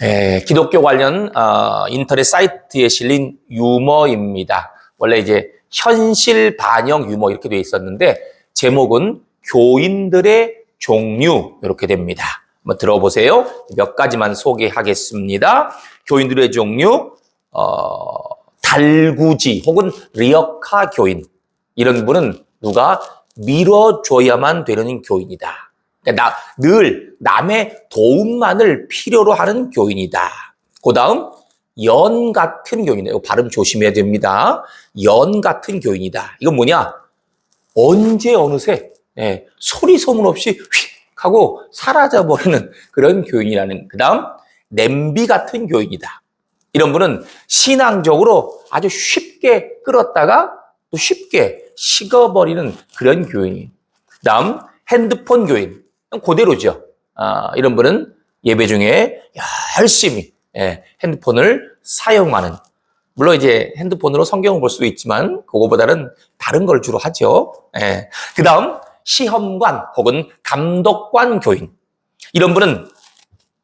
에, 기독교 관련 어, 인터넷 사이트에 실린 유머입니다. 원래 이제 현실 반영 유머 이렇게 돼 있었는데 제목은 교인들의 종류 이렇게 됩니다. 한번 들어보세요. 몇 가지만 소개하겠습니다. 교인들의 종류, 어, 달구지 혹은 리어카 교인 이런 분은 누가 밀어줘야만 되는 교인이다. 그러니까 나, 늘 남의 도움만을 필요로 하는 교인이다. 그 다음, 연 같은 교인이다. 이거 발음 조심해야 됩니다. 연 같은 교인이다. 이건 뭐냐? 언제 어느새 예, 소리 소문 없이 휙 하고 사라져버리는 그런 교인이라는. 그 다음, 냄비 같은 교인이다. 이런 분은 신앙적으로 아주 쉽게 끌었다가 또 쉽게 식어버리는 그런 교인이. 그 다음, 핸드폰 교인. 그대로죠. 아, 이런 분은 예배 중에 열심히 예, 핸드폰을 사용하는. 물론 이제 핸드폰으로 성경을 볼 수도 있지만 그거보다는 다른 걸 주로 하죠. 예. 그 다음 시험관 혹은 감독관 교인. 이런 분은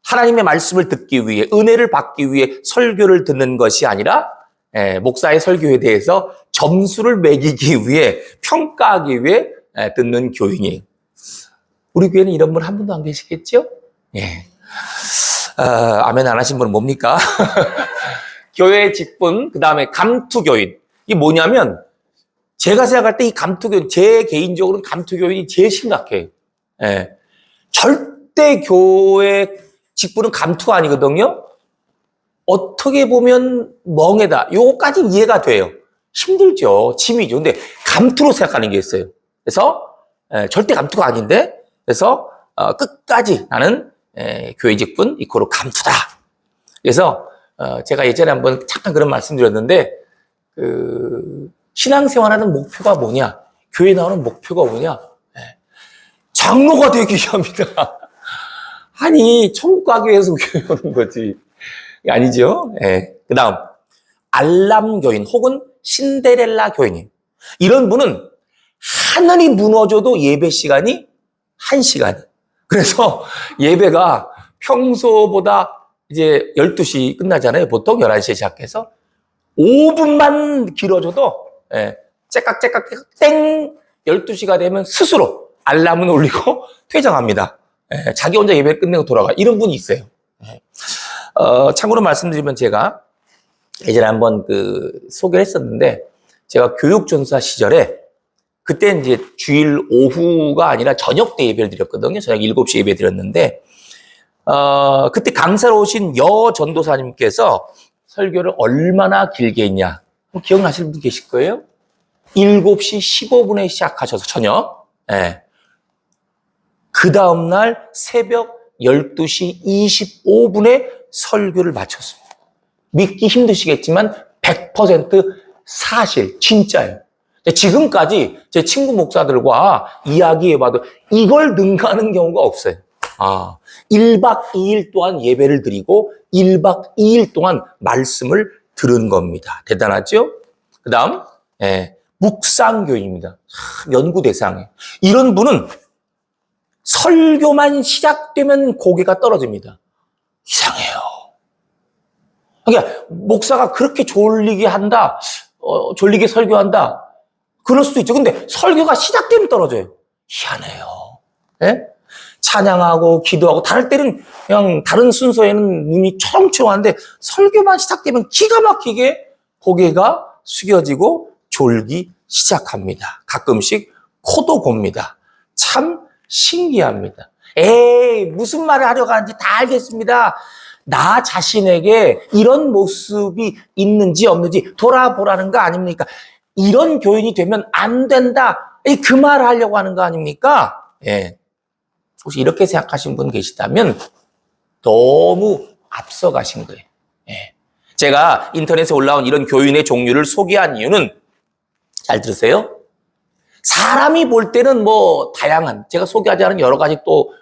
하나님의 말씀을 듣기 위해 은혜를 받기 위해 설교를 듣는 것이 아니라 예, 목사의 설교에 대해서 점수를 매기기 위해 평가하기 위해 예, 듣는 교인이에요. 우리 교회는 이런 분 한 분도 안 계시겠죠? 예. 어, 아멘 안 하신 분은 뭡니까? 교회 직분, 그 다음에 감투교인. 이게 뭐냐면, 제가 생각할 때 이 감투교인, 제 개인적으로는 감투교인이 제일 심각해요. 예. 절대 교회 직분은 감투가 아니거든요? 어떻게 보면 멍해다. 요거까지 이해가 돼요. 힘들죠. 짐이죠. 근데 감투로 생각하는 게 있어요. 그래서, 예, 절대 감투가 아닌데, 그래서 어, 끝까지 나는 에, 교회 직분 이코로 감투다. 그래서 어, 제가 예전에 한번 잠깐 그런 말씀드렸는데 그 신앙생활하는 목표가 뭐냐? 교회 나오는 목표가 뭐냐? 예. 장로가 되기 위함이다. 아니 천국 가기 위해서 교회 오는 거지. 아니죠? 예. 그 다음 알람 교인 혹은 신데렐라 교인이 이런 분은 하늘이 무너져도 예배 시간이 한 시간. 그래서 예배가 평소보다 이제 12시 끝나잖아요. 보통 11시에 시작해서 5분만 길어져도 예, 째깍째깍 땡 12시가 되면 스스로 알람을 올리고 퇴장합니다. 예, 자기 혼자 예배 끝내고 돌아가. 이런 분이 있어요. 예. 어, 참고로 말씀드리면 제가 예전에 한번 그 소개를 했었는데 제가 교육전사 시절에 그때 이제 주일 오후가 아니라 저녁 때 예배를 드렸거든요. 저녁 7시 예배 드렸는데, 어, 그때 강사로 오신 여 전도사님께서 설교를 얼마나 길게 했냐. 기억나시는 분 계실 거예요? 7시 15분에 시작하셔서 저녁, 예. 그 다음날 새벽 12시 25분에 설교를 마쳤습니다. 믿기 힘드시겠지만 100% 사실, 진짜예요. 지금까지 제 친구 목사들과 이야기해봐도 이걸 능가하는 경우가 없어요. 아, 1박 2일 동안 예배를 드리고 1박 2일 동안 말씀을 들은 겁니다. 대단하죠? 그 다음, 예, 묵상교인입니다. 연구 대상에. 이런 분은 설교만 시작되면 고개가 떨어집니다. 이상해요. 그러니까 목사가 그렇게 졸리게 한다, 어, 졸리게 설교한다. 그럴 수도 있죠. 근데 설교가 시작되면 떨어져요. 희한해요. 예? 찬양하고 기도하고 다를 때는 그냥 다른 순서에는 눈이 초롱초롱한데 설교만 시작되면 기가 막히게 고개가 숙여지고 졸기 시작합니다. 가끔씩 코도 곱니다. 참 신기합니다. 에이, 무슨 말을 하려고 하는지 다 알겠습니다. 나 자신에게 이런 모습이 있는지 없는지 돌아보라는 거 아닙니까? 이런 교인이 되면 안 된다. 그 말을 하려고 하는 거 아닙니까? 예. 혹시 이렇게 생각하신 분 계시다면 너무 앞서가신 거예요. 예. 제가 인터넷에 올라온 이런 교인의 종류를 소개한 이유는 잘 들으세요. 사람이 볼 때는 뭐 다양한 제가 소개하지 않은 여러 가지 또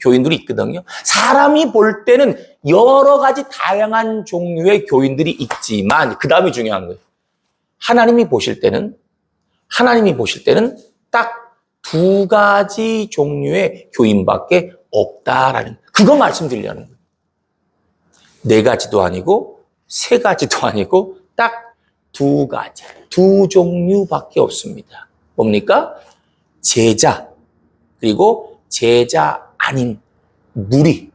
교인들이 있거든요. 사람이 볼 때는 여러 가지 다양한 종류의 교인들이 있지만 그 다음이 중요한 거예요. 하나님이 보실 때는 하나님이 보실 때는 딱 두 가지 종류의 교인밖에 없다라는 그거 말씀드리려는 거예요. 네 가지도 아니고 세 가지도 아니고 딱 두 가지, 두 종류밖에 없습니다. 뭡니까? 제자 그리고 제자 아닌 무리.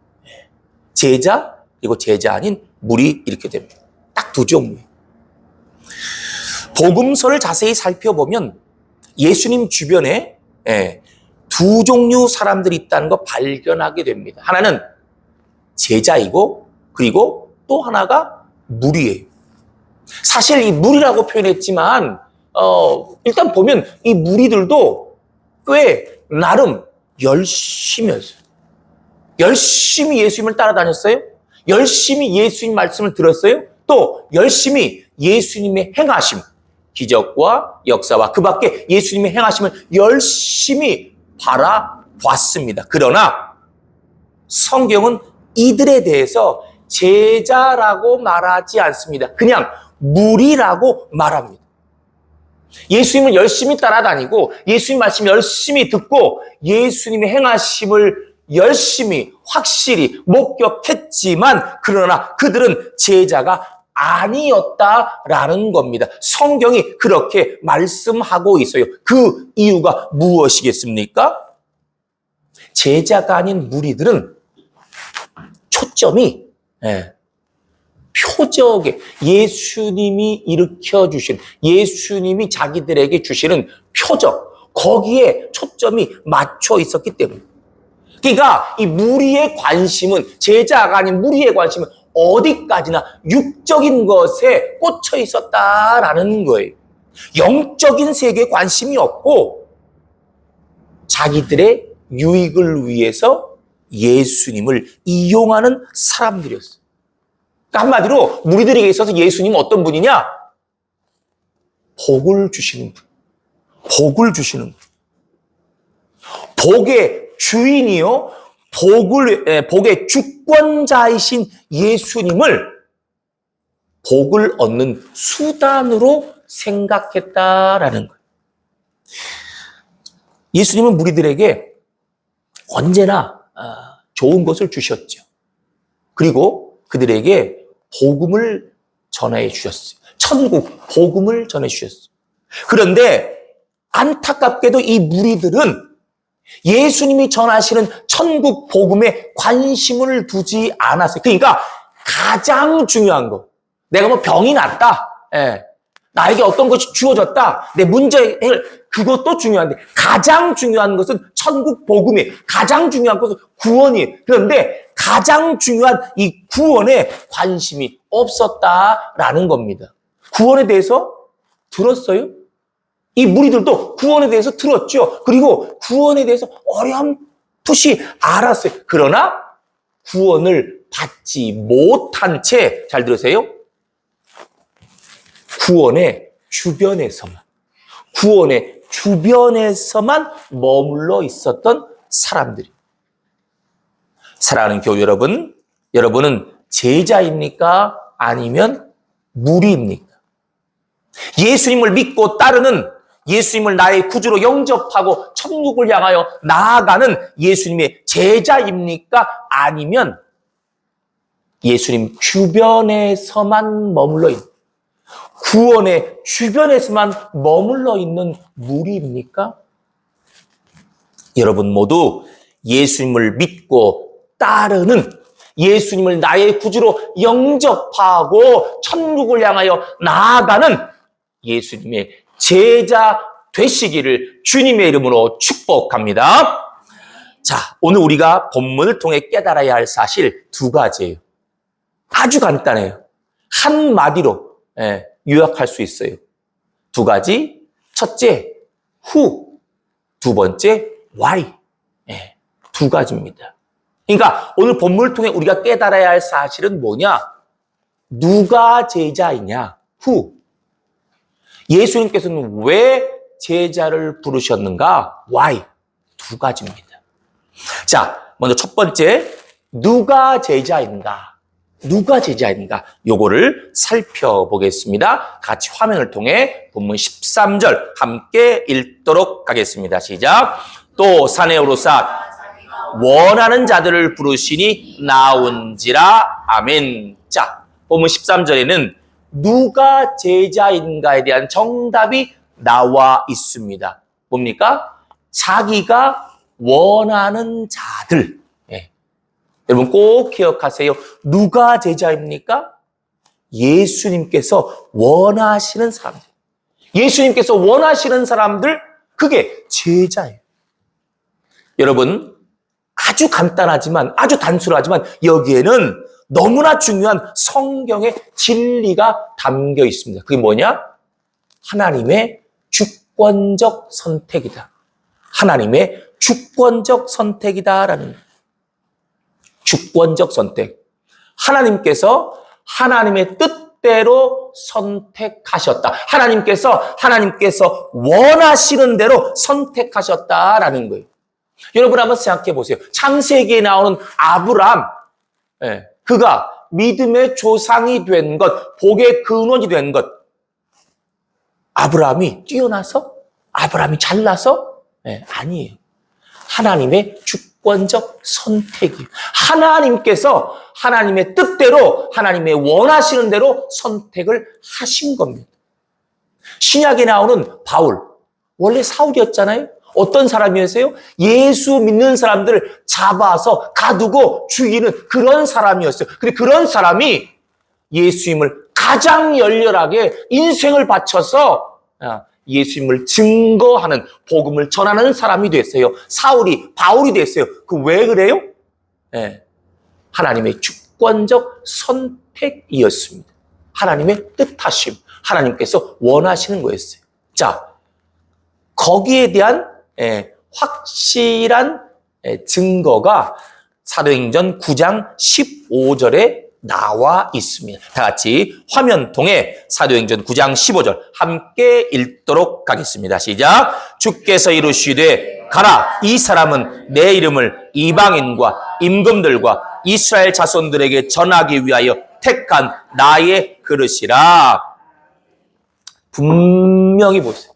제자 그리고 제자 아닌 무리 이렇게 됩니다. 딱 두 종류. 복음서를 자세히 살펴보면 예수님 주변에 예, 두 종류 사람들이 있다는 거 발견하게 됩니다. 하나는 제자이고 그리고 또 하나가 무리예요. 사실 이 무리라고 표현했지만 어, 일단 보면 이 무리들도 꽤 나름 열심히 했어요. 열심히 예수님을 따라다녔어요. 열심히 예수님 말씀을 들었어요. 또 열심히 예수님의 행하심, 기적과 역사와 그 밖에 예수님의 행하심을 열심히 바라봤습니다. 그러나 성경은 이들에 대해서 제자라고 말하지 않습니다. 그냥 무리라고 말합니다. 예수님을 열심히 따라다니고 예수님 말씀 열심히 듣고 예수님의 행하심을 열심히 확실히 목격했지만 그러나 그들은 제자가 아니었다라는 겁니다. 성경이 그렇게 말씀하고 있어요. 그 이유가 무엇이겠습니까? 제자가 아닌 무리들은 초점이 예, 표적에 예수님이 일으켜 주신 예수님이 자기들에게 주시는 표적 거기에 초점이 맞춰 있었기 때문에 그러니까 이 무리의 관심은 제자가 아닌 무리의 관심은 어디까지나 육적인 것에 꽂혀 있었다라는 거예요. 영적인 세계에 관심이 없고 자기들의 유익을 위해서 예수님을 이용하는 사람들이었어요. 그러니까 한마디로 무리들에게 있어서 예수님은 어떤 분이냐? 복을 주시는 분. 복을 주시는 분. 복의 주인이요. 복을, 에, 복의 주권자이신 예수님을 복을 얻는 수단으로 생각했다라는 거예요. 예수님은 무리들에게 언제나 아, 좋은 것을 주셨죠. 그리고 그들에게 복음을 전해 주셨어요. 천국 복음을 전해 주셨어요. 그런데 안타깝게도 이 무리들은 예수님이 전하시는 천국 복음에 관심을 두지 않았어요. 그러니까 가장 중요한 거. 내가 뭐 병이 났다. 예. 나에게 어떤 것이 주어졌다. 내 문제 해결. 그것도 중요한데 가장 중요한 것은 천국 복음이 가장 중요한 것은 구원이. 그런데 가장 중요한 이 구원에 관심이 없었다라는 겁니다. 구원에 대해서 들었어요? 이 무리들도 구원에 대해서 들었죠. 그리고 구원에 대해서 어렴풋이 알았어요. 그러나 구원을 받지 못한 채, 잘 들으세요. 구원의 주변에서만, 구원의 주변에서만 머물러 있었던 사람들이. 사랑하는 교우 여러분, 여러분은 제자입니까? 아니면 무리입니까? 예수님을 믿고 따르는 예수님을 나의 구주로 영접하고 천국을 향하여 나아가는 예수님의 제자입니까? 아니면 예수님 주변에서만 머물러 있는 구원의 주변에서만 머물러 있는 무리입니까? 여러분 모두 예수님을 믿고 따르는 예수님을 나의 구주로 영접하고 천국을 향하여 나아가는 예수님의 제자 되시기를 주님의 이름으로 축복합니다. 자, 오늘 우리가 본문을 통해 깨달아야 할 사실 두 가지예요. 아주 간단해요. 한마디로 예, 요약할 수 있어요. 두 가지. 첫째, 후. 두 번째, why. 예, 두 가지입니다. 그러니까 오늘 본문을 통해 우리가 깨달아야 할 사실은 뭐냐? 누가 제자이냐? 후. 예수님께서는 왜 제자를 부르셨는가? why. 두 가지입니다. 자, 먼저 첫 번째, 누가 제자인가? 누가 제자인가? 요거를 살펴보겠습니다. 같이 화면을 통해 본문 13절 함께 읽도록 하겠습니다. 시작. 또 산에 오르사 원하는 자들을 부르시니 나온지라 아멘. 자, 보면 13절에는 누가 제자인가에 대한 정답이 나와 있습니다. 뭡니까? 자기가 원하는 자들. 예. 여러분 꼭 기억하세요. 누가 제자입니까? 예수님께서 원하시는 사람들. 예수님께서 원하시는 사람들, 그게 제자예요. 여러분, 아주 간단하지만, 아주 단순하지만, 여기에는 너무나 중요한 성경의 진리가 담겨 있습니다. 그게 뭐냐? 하나님의 주권적 선택이다. 하나님의 주권적 선택이다라는. 주권적 선택. 하나님께서 하나님의 뜻대로 선택하셨다. 하나님께서 하나님께서 원하시는 대로 선택하셨다라는 거예요. 여러분 한번 생각해 보세요. 창세기에 나오는 아브람, 예, 그가 믿음의 조상이 된 것, 복의 근원이 된 것. 아브라함이 뛰어나서? 아브라함이 잘나서? 예, 아니에요. 하나님의 주권적 선택이 하나님께서 하나님의 뜻대로 하나님의 원하시는 대로 선택을 하신 겁니다. 신약에 나오는 바울 원래 사울이었잖아요. 어떤 사람이었어요? 예수 믿는 사람들을 잡아서 가두고 죽이는 그런 사람이었어요. 근데 그런 사람이 예수님을 가장 열렬하게 인생을 바쳐서 아, 예수님을 증거하는 복음을 전하는 사람이 됐어요. 사울이 바울이 됐어요. 그 왜 그래요? 예, 하나님의 주권적 선택이었습니다. 하나님의 뜻하심, 하나님께서 원하시는 거였어요. 자, 거기에 대한 예, 확실한 예, 증거가 사도행전 9장 15절에 나와 있습니다. 다 같이 화면 통해 사도행전 9장 15절 함께 읽도록 하겠습니다. 시작. 주께서 이르시되 가라 이 사람은 내 이름을 이방인과 임금들과 이스라엘 자손들에게 전하기 위하여 택한 나의 그릇이라. 분명히 보세요.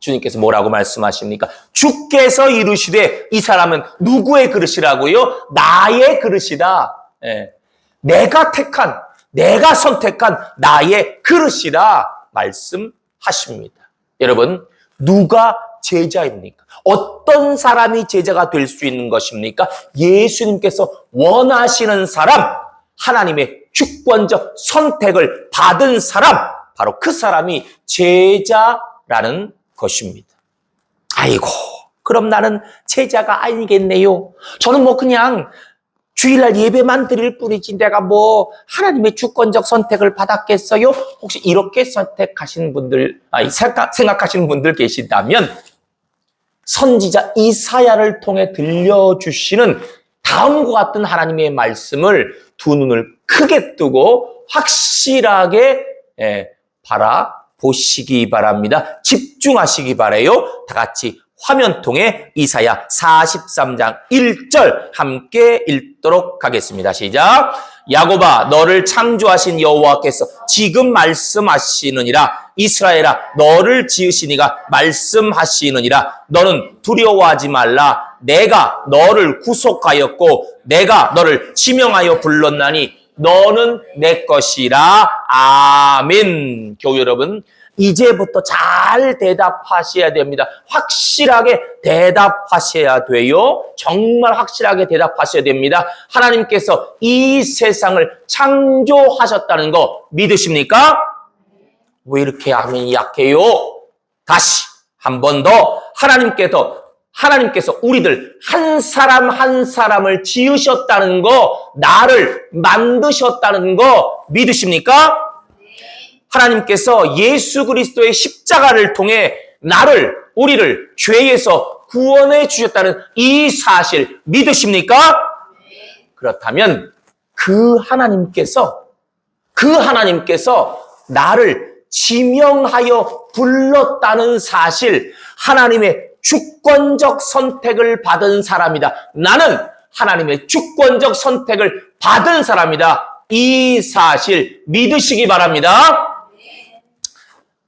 주님께서 뭐라고 말씀하십니까? 주께서 이르시되 이 사람은 누구의 그릇이라고요? 나의 그릇이다. 예. 내가 택한, 내가 선택한 나의 그릇이라 말씀하십니다. 여러분, 누가 제자입니까? 어떤 사람이 제자가 될 수 있는 것입니까? 예수님께서 원하시는 사람, 하나님의 주권적 선택을 받은 사람, 바로 그 사람이 제자라는 것입니다. 아이고, 그럼 나는 제자가 아니겠네요. 저는 뭐 그냥 주일날 예배만 드릴 뿐이지 내가 뭐 하나님의 주권적 선택을 받았겠어요? 혹시 이렇게 선택하신 분들, 아니, 생각, 생각하시는 분들 계신다면 선지자 이사야를 통해 들려주시는 다음과 같은 하나님의 말씀을 두 눈을 크게 뜨고 확실하게 예, 바라 보시기 바랍니다. 집중하시기 바래요. 다 같이 화면 통해 이사야 43장 1절 함께 읽도록 하겠습니다. 시작. 야고바 너를 창조하신 여호와께서 지금 말씀하시느니라 이스라엘아 너를 지으신 이가 말씀하시느니라 너는 두려워하지 말라 내가 너를 구속하였고 내가 너를 지명하여 불렀나니 너는 내 것이라 아멘 교우 여러분 이제부터 잘 대답하셔야 됩니다. 확실하게 대답하셔야 돼요. 정말 확실하게 대답하셔야 됩니다. 하나님께서 이 세상을 창조하셨다는 거 믿으십니까? 왜 이렇게 아멘이 약해요? 다시 한 번 더 하나님께서 하나님께서 우리들 한 사람 한 사람을 지으셨다는 거, 나를 만드셨다는 거 믿으십니까? 하나님께서 예수 그리스도의 십자가를 통해 나를, 우리를 죄에서 구원해 주셨다는 이 사실 믿으십니까? 그렇다면 그 하나님께서, 그 하나님께서 나를 지명하여 불렀다는 사실, 하나님의 주권적 선택을 받은 사람이다. 나는 하나님의 주권적 선택을 받은 사람이다. 이 사실 믿으시기 바랍니다.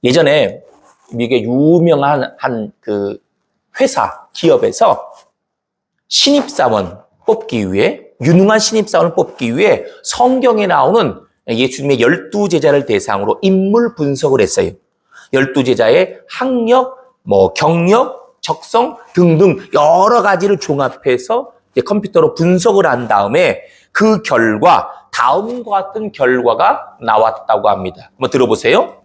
예전에 미국의 유명한 한 그 회사 기업에서 신입사원 뽑기 위해 유능한 신입사원을 뽑기 위해 성경에 나오는 예수님의 열두 제자를 대상으로 인물 분석을 했어요. 열두 제자의 학력, 뭐 경력, 적성 등등 여러 가지를 종합해서 컴퓨터로 분석을 한 다음에 그 결과 다음과 같은 결과가 나왔다고 합니다. 한번 들어보세요.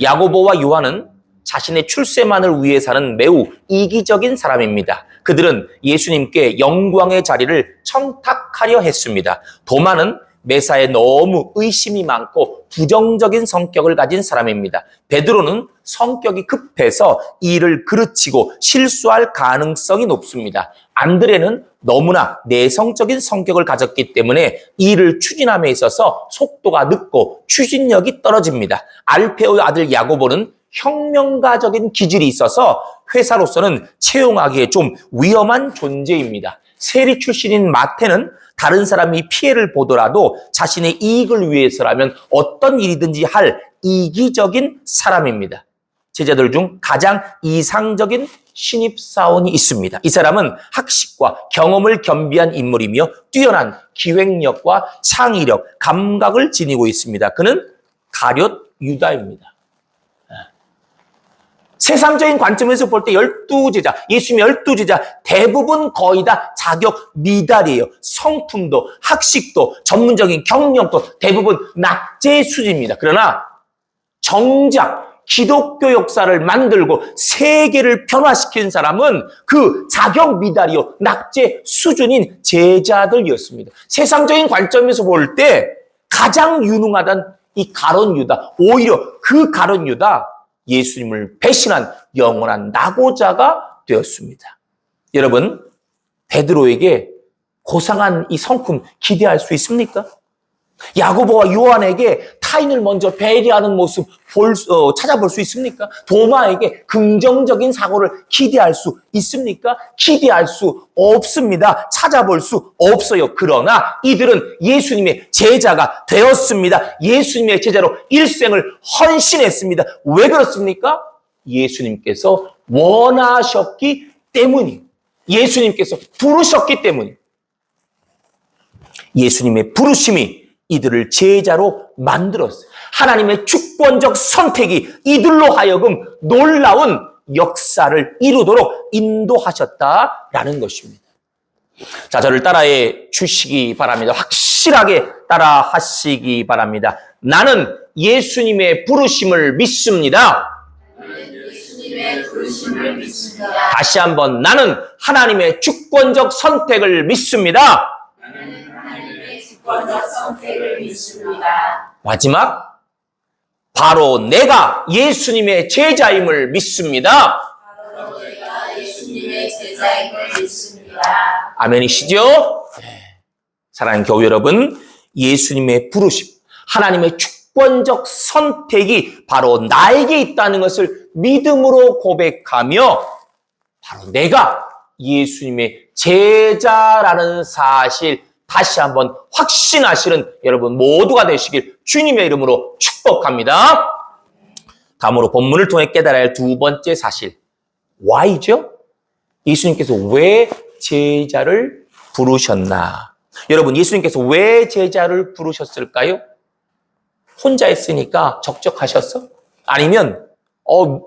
야고보와 요한은 자신의 출세만을 위해서는 매우 이기적인 사람입니다. 그들은 예수님께 영광의 자리를 청탁하려 했습니다. 도마는 매사에 너무 의심이 많고 부정적인 성격을 가진 사람입니다. 베드로는 성격이 급해서 일을 그르치고 실수할 가능성이 높습니다. 안드레는 너무나 내성적인 성격을 가졌기 때문에 일을 추진함에 있어서 속도가 늦고 추진력이 떨어집니다. 알페오의 아들 야고보는 혁명가적인 기질이 있어서 회사로서는 채용하기에 좀 위험한 존재입니다. 세리 출신인 마태는 다른 사람이 피해를 보더라도 자신의 이익을 위해서라면 어떤 일이든지 할 이기적인 사람입니다. 제자들 중 가장 이상적인 신입사원이 있습니다. 이 사람은 학식과 경험을 겸비한 인물이며 뛰어난 기획력과 창의력, 감각을 지니고 있습니다. 그는 가룟 유다입니다. 세상적인 관점에서 볼 때 열두 제자, 예수님의 열두 제자 대부분 거의 다 자격 미달이에요. 성품도 학식도 전문적인 경력도 대부분 낙제 수준입니다. 그러나 정작 기독교 역사를 만들고 세계를 변화시킨 사람은 그 자격 미달이요 낙제 수준인 제자들이었습니다. 세상적인 관점에서 볼 때 가장 유능하던 이 가론 유다 오히려 그 가론 유다 예수님을 배신한 영원한 낙오자가 되었습니다. 여러분, 베드로에게 고상한 이 성품 기대할 수 있습니까? 야고보와 요한에게 타인을 먼저 배려하는 모습 볼, 어, 찾아볼 수 있습니까? 도마에게 긍정적인 사고를 기대할 수 있습니까? 기대할 수 없습니다. 찾아볼 수 없어요. 그러나 이들은 예수님의 제자가 되었습니다. 예수님의 제자로 일생을 헌신했습니다. 왜 그렇습니까? 예수님께서 원하셨기 때문이 예수님께서 부르셨기 때문이 예수님의 부르심이 이들을 제자로 만들었어요. 하나님의 주권적 선택이 이들로 하여금 놀라운 역사를 이루도록 인도하셨다라는 것입니다. 자, 저를 따라해 주시기 바랍니다. 확실하게 따라 하시기 바랍니다. 나는 예수님의 부르심을 믿습니다. 부르심을 믿습니다. 다시 한번 나는 하나님의 주권적 선택을 믿습니다. 주권적 선택을 믿습니다. 마지막 바로 내가 예수님의 제자임을 믿습니다. 바로 내가 예수님의 제자임을 믿습니다. 아멘이시죠? 네. 사랑하는 교회 여러분, 예수님의 부르심, 하나님의 주권적 선택이 바로 나에게 있다는 것을 믿음으로 고백하며 바로 내가 예수님의 제자라는 사실 다시 한번 확신하시는 여러분 모두가 되시길 주님의 이름으로 축복합니다. 다음으로 본문을 통해 깨달아야 할 두 번째 사실. Why죠? 예수님께서 왜 제자를 부르셨나? 여러분, 예수님께서 왜 제자를 부르셨을까요? 혼자 있으니까 적적하셨어? 아니면, 어,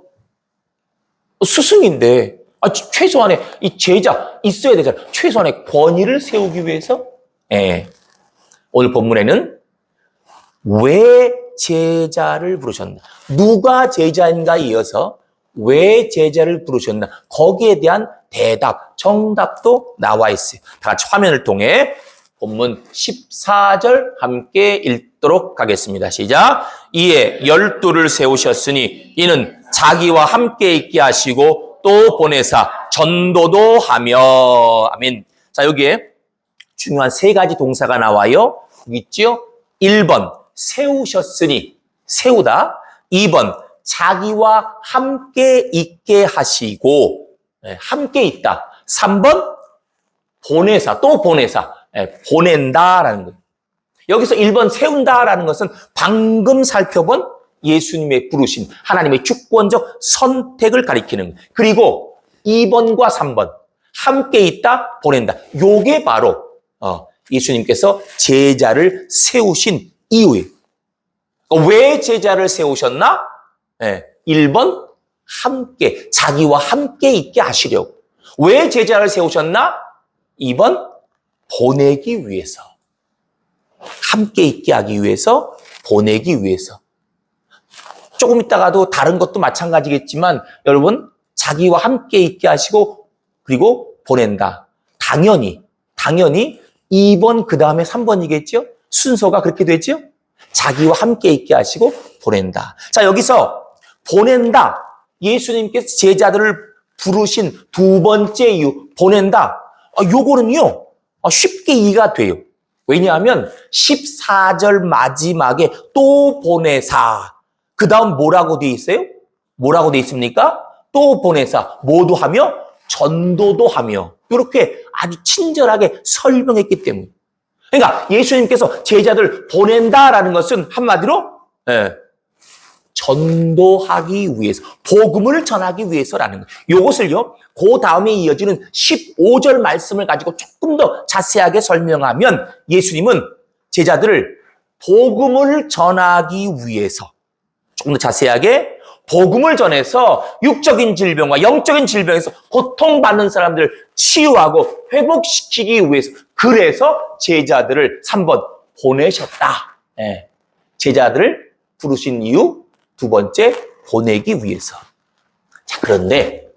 스승인데, 아, 최소한의 이 제자 있어야 되잖아. 최소한의 권위를 세우기 위해서? 예. 오늘 본문에는 왜 제자를 부르셨나? 누가 제자인가 이어서 왜 제자를 부르셨나? 거기에 대한 대답, 정답도 나와 있어요. 다 같이 화면을 통해 본문 14절 함께 읽도록 하겠습니다. 시작. 이에 열두를 세우셨으니 이는 자기와 함께 있게 하시고 또 보내사 전도도 하며 아멘. 자, 여기에 중요한 세 가지 동사가 나와요. 있죠? 1번 세우셨으니 세우다. 2번 자기와 함께 있게 하시고 예, 함께 있다. 3번 보내사 또 보내사 예, 보낸다라는 거예요. 여기서 1번 세운다라는 것은 방금 살펴본 예수님의 부르심, 하나님의 주권적 선택을 가리키는 거예요. 그리고 2번과 3번 함께 있다, 보낸다. 요게 바로 어, 예수님께서 제자를 세우신 이유예요. 그러니까 왜 제자를 세우셨나? 예, 1번 함께 자기와 함께 있게 하시려고. 왜 제자를 세우셨나? 2번 보내기 위해서. 함께 있게 하기 위해서, 보내기 위해서. 조금 있다가도 다른 것도 마찬가지겠지만 여러분 자기와 함께 있게 하시고 그리고 보낸다. 당연히 당연히 2번 그 다음에 3번이겠죠? 순서가 그렇게 되죠? 자기와 함께 있게 하시고 보낸다. 자 여기서 보낸다. 예수님께서 제자들을 부르신 두 번째 이유 보낸다. 아, 요거는요 아, 쉽게 이해가 돼요. 왜냐하면 14절 마지막에 또 보내사 그 다음 뭐라고 돼 있어요? 뭐라고 돼 있습니까? 또 보내사 모두 하며 전도도 하며 이렇게 아주 친절하게 설명했기 때문에 그러니까 예수님께서 제자들 보낸다라는 것은 한마디로 예, 전도하기 위해서 복음을 전하기 위해서라는 거예요. 이것을요. 그 다음에 이어지는 15절 말씀을 가지고 조금 더 자세하게 설명하면 예수님은 제자들을 복음을 전하기 위해서 조금 더 자세하게 복음을 전해서 육적인 질병과 영적인 질병에서 고통받는 사람들을 치유하고 회복시키기 위해서 그래서 제자들을 3번 보내셨다. 예. 제자들을 부르신 이유 두 번째 보내기 위해서. 자, 그런데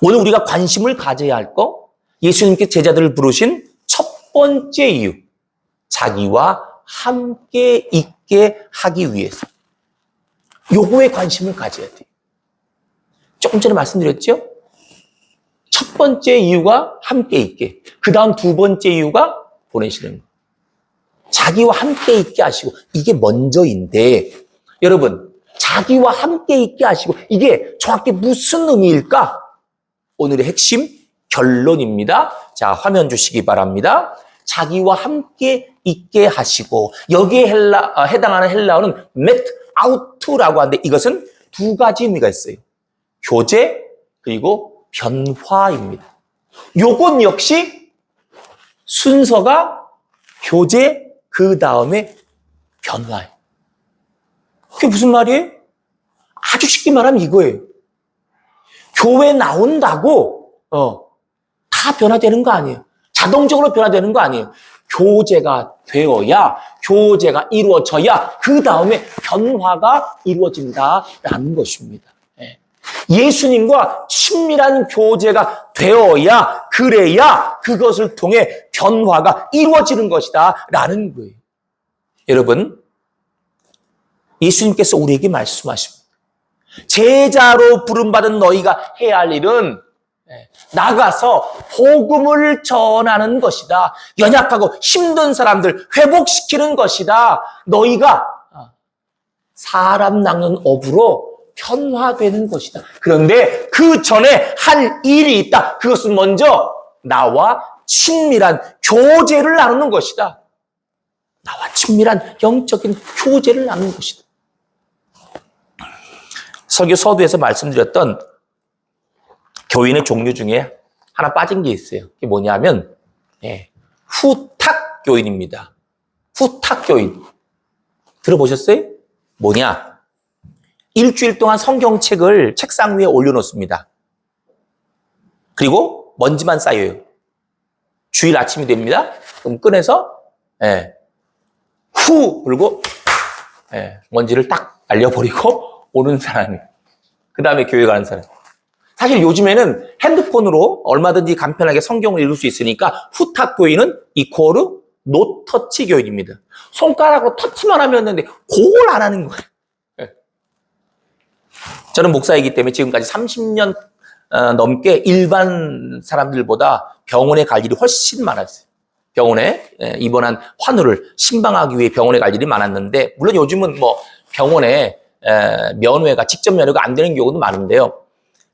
오늘 우리가 관심을 가져야 할 거 예수님께 제자들을 부르신 첫 번째 이유 자기와 함께 있게 하기 위해서. 요거에 관심을 가져야 돼요. 조금 전에 말씀드렸죠? 첫 번째 이유가 함께 있게. 그 다음 두 번째 이유가 보내시는 거. 자기와 함께 있게 하시고, 이게 먼저인데, 여러분, 자기와 함께 있게 하시고, 이게 정확히 무슨 의미일까? 오늘의 핵심 결론입니다. 자, 화면 주시기 바랍니다. 자기와 함께 있게 하시고, 여기에 헬라, 어, 해당하는 헬라어는 met out라고 하는데 이것은 두 가지 의미가 있어요. 교제, 그리고 변화입니다. 요건 역시 순서가 교제, 그 다음에 변화예요. 그게 무슨 말이에요? 아주 쉽게 말하면 이거예요. 교회 나온다고, 어, 다 변화되는 거 아니에요. 자동적으로 변화되는 거 아니에요. 교제가 되어야, 교제가 이루어져야, 그 다음에 변화가 이루어진다라는 것입니다. 예. 예수님과 친밀한 교제가 되어야, 그래야 그것을 통해 변화가 이루어지는 것이다. 라는 거예요. 여러분, 예수님께서 우리에게 말씀하십니다. 제자로 부름받은 너희가 해야 할 일은 예, 나가서 복음을 전하는 것이다. 연약하고 힘든 사람들 회복시키는 것이다. 너희가 아, 사람 낚는 업으로 변화되는 것이다. 그런데 그 전에 할 일이 있다. 그것은 먼저 나와 친밀한 교제를 나누는 것이다. 나와 친밀한 영적인 교제를 나누는 것이다. 설교 서두에서 말씀드렸던 교인의 종류 중에 하나 빠진 게 있어요. 그게 뭐냐면 예, 후탁 교인입니다. 후탁 교인 들어보셨어요? 뭐냐? 일주일 동안 성경책을 책상 위에 올려놓습니다. 그리고 먼지만 쌓여요. 주일 아침이 됩니다. 그럼 꺼내서 예, 후 불고 예, 먼지를 딱 날려버리고 오는 사람이. 그 다음에 교회 가는 사람. 사실 요즘에는 핸드폰으로 얼마든지 간편하게 성경을 읽을 수 있으니까 후탁 교인은 이코르 노터치 교인입니다. 손가락으로 터치만 하면 되는데 그걸 안 하는 거예요. 예. 저는 목사이기 때문에 지금까지 30년 어, 넘게 일반 사람들보다 병원에 갈 일이 훨씬 많았어요. 병원에 예, 입원한 환우를 신방하기 위해 병원에 갈 일이 많았는데 물론 요즘은 뭐 병원에 에, 면회가 직접 면회가 안 되는 경우도 많은데요.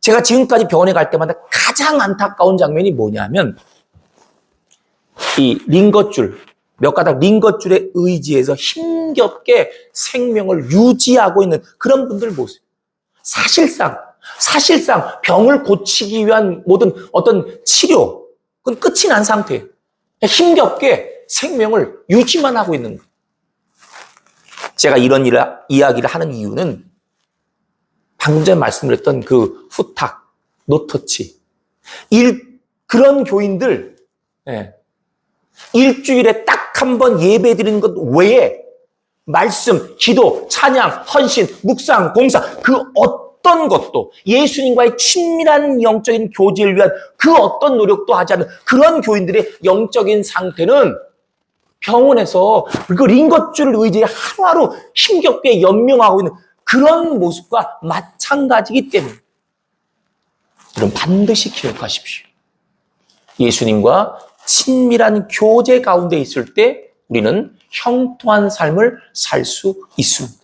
제가 지금까지 병원에 갈 때마다 가장 안타까운 장면이 뭐냐면 이 링거줄 몇 가닥 링거줄에 의지해서 힘겹게 생명을 유지하고 있는 그런 분들 모습. 사실상 사실상 병을 고치기 위한 모든 어떤 치료, 그건 끝이 난 상태예요. 힘겹게 생명을 유지만 하고 있는 거예요. 제가 이런 일을, 이야기를 하는 이유는 방금 전에 말씀드렸던 그 후탁, 노터치, 일, 그런 교인들, 예, 일주일에 딱 한 번 예배 드리는 것 외에 말씀, 기도, 찬양, 헌신, 묵상, 봉사, 그 어떤 것도 예수님과의 친밀한 영적인 교제를 위한 그 어떤 노력도 하지 않는 그런 교인들의 영적인 상태는 병원에서 그 링거줄을 의지해 하루하루 힘겹게 연명하고 있는 그런 모습과 마찬가지이기 때문에 여러분 반드시 기억하십시오. 예수님과 친밀한 교제 가운데 있을 때 우리는 형통한 삶을 살 수 있습니다.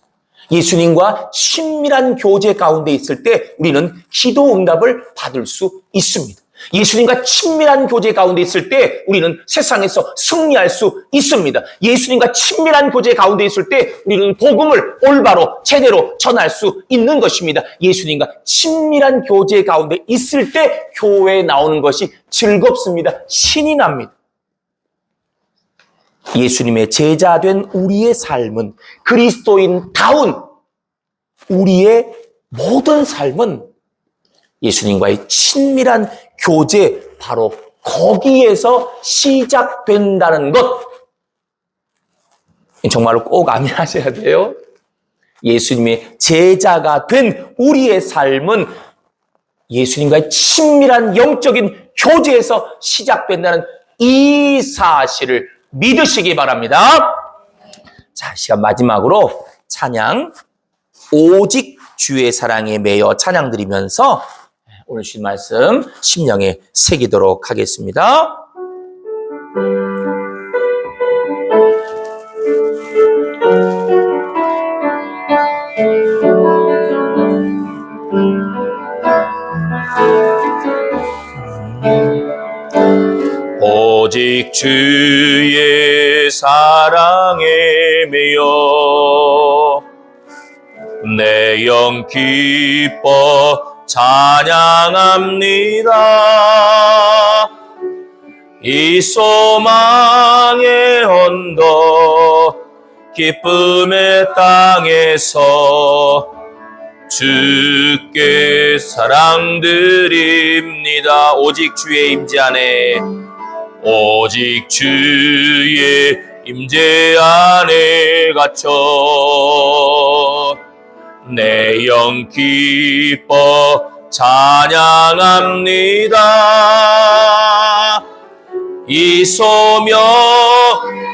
예수님과 친밀한 교제 가운데 있을 때 우리는 기도 응답을 받을 수 있습니다. 예수님과 친밀한 교제 가운데 있을 때 우리는 세상에서 승리할 수 있습니다. 예수님과 친밀한 교제 가운데 있을 때 우리는 복음을 올바로 제대로 전할 수 있는 것입니다. 예수님과 친밀한 교제 가운데 있을 때 교회에 나오는 것이 즐겁습니다. 신이 납니다. 예수님의 제자 된 우리의 삶은 그리스도인다운 우리의 모든 삶은 예수님과의 친밀한 교제 바로 거기에서 시작된다는 것 정말로 꼭 암시하셔야 돼요. 예수님의 제자가 된 우리의 삶은 예수님과의 친밀한 영적인 교제에서 시작된다는 이 사실을 믿으시기 바랍니다. 자, 시간 마지막으로 찬양 오직 주의 사랑에 매여 찬양 드리면서 오늘 주신 말씀 심령에 새기도록 하겠습니다. 오직 주의 사랑에 매여 내 영 기뻐 찬양합니다. 이 소망의 언덕 기쁨의 땅에서 주께 사랑드립니다. 오직 주의 임재 안에 오직 주의 임재 안에 갇혀 내 영 기뻐 찬양합니다. 이 소명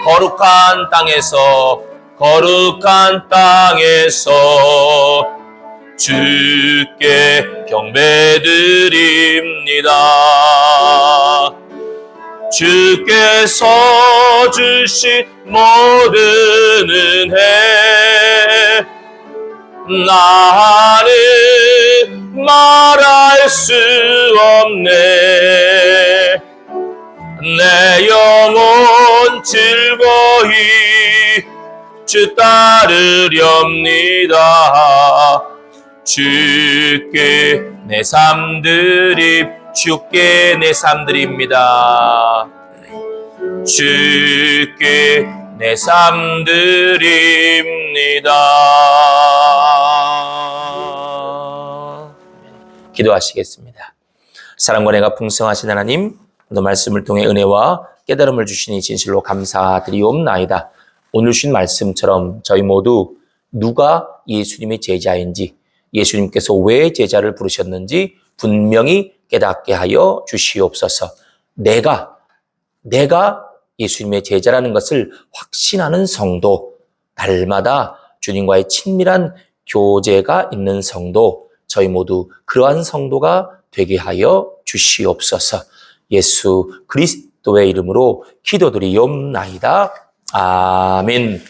거룩한 땅에서 거룩한 땅에서 주께 경배드립니다. 주께서 주신 모든 은혜 나는 말할 수 없네. 내 영혼 즐거이 주 따르렵니다. 주께 내 삶드립 주께 내 삶드립니다. 주께 내 삶드립니다. 기도하시겠습니다. 사랑과 내가 풍성하신 하나님, 너 말씀을 통해 은혜와 깨달음을 주시니 진실로 감사드리옵나이다. 오늘 주신 말씀처럼 저희 모두 누가 예수님의 제자인지, 예수님께서 왜 제자를 부르셨는지 분명히 깨닫게 하여 주시옵소서. 내가, 내가 예수님의 제자라는 것을 확신하는 성도, 날마다 주님과의 친밀한 교제가 있는 성도, 저희 모두 그러한 성도가 되게 하여 주시옵소서. 예수 그리스도의 이름으로 기도드리옵나이다. 아멘.